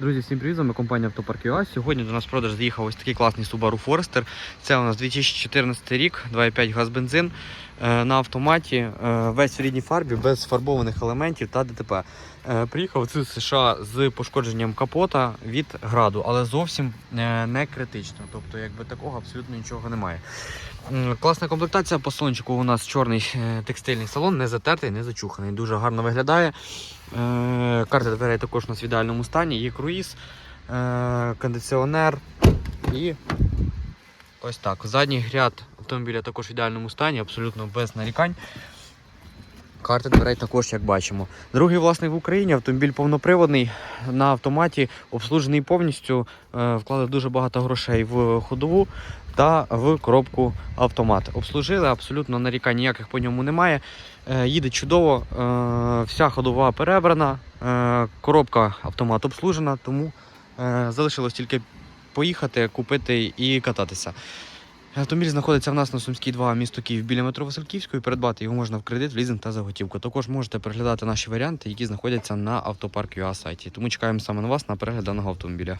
Друзі, всім привіт, з вами компанія Автопарк ЮА. Сьогодні до нас продаж заїхав ось такий класний Subaru Forester. Це у нас 2014 рік, 2,5 газ бензин е, на автоматі, е, весь в рідній фарбі, без фарбованих елементів та ДТП. Е, Приїхав з США з пошкодженням капота від граду, але зовсім не критично. Тобто, якби такого абсолютно нічого немає. Класна комплектація по салончику у нас чорний текстильний салон, не затертий, не зачуханий. Дуже гарно виглядає. Е, Карта дверей також у нас в ідеальному стані. Є круїз, е, кондиціонер і ось так. Задній ряд автомобіля також в ідеальному стані, абсолютно без нарікань. Карта дверей також, як бачимо. Другий власник в Україні, автомобіль повноприводний на автоматі, обслужений повністю. Е, Вклали дуже багато грошей в ходову та в коробку автомат. Обслужили, абсолютно нарікань ніяких по ньому немає. Е, Їде чудово, е, вся ходова перебрана, коробка автомат обслужена, тому залишилось тільки поїхати, купити і кататися. Автомобіль знаходиться в нас на Сумській 2, місто Київ біля метро Васильківської. Передбати його можна в кредит, в лізинг та за готівку. Також можете переглядати наші варіанти, які знаходяться на автопарк UA сайті. Тому чекаємо саме на вас на перегляд даного автомобіля.